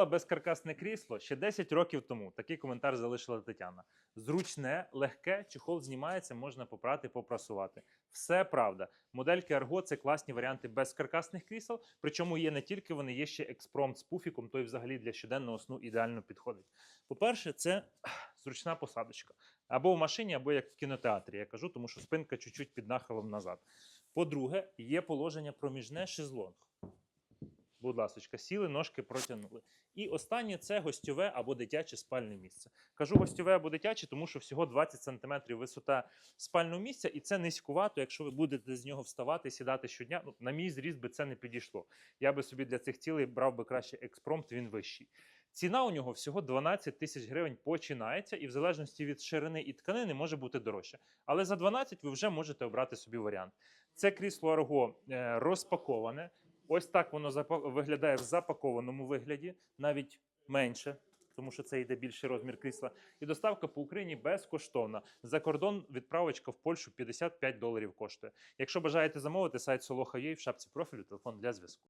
Купила безкаркасне крісло ще 10 років тому. Такий коментар залишила Тетяна. Зручне, легке, чехол знімається, можна попрати, попрасувати. Все правда. Модельки Argo – це класні варіанти безкаркасних крісел. Причому є не тільки вони, є ще експромт з пуфіком, той взагалі для щоденного сну ідеально підходить. По-перше, це зручна посадочка. Або в машині, або як в кінотеатрі, я кажу, тому що спинка чуть-чуть під нахилом назад. По-друге, є положення проміжне шезлонг. Будь ласка, сіли, ножки протягнули. І останнє це гостьове або дитяче спальне місце. Кажу гостьове або дитяче, тому що всього 20 см висота спального місця, і це низькувато, якщо ви будете з нього вставати, сідати щодня. Ну, на мій зріст би це не підійшло. Я би собі для цих цілей брав би краще експромт, він вищий. Ціна у нього всього 12 тисяч гривень починається, і в залежності від ширини і тканини може бути дорожче. Але за 12 ви вже можете обрати собі варіант. Це крісло Арго е, розпаковане. Ось так воно виглядає в запакованому вигляді, навіть менше, тому що це йде більший розмір крісла. І доставка по Україні безкоштовна. За кордон відправочка в Польщу 55 доларів коштує. Якщо бажаєте замовити, сайт Soloha.ua в шапці профілю, телефон для зв'язку.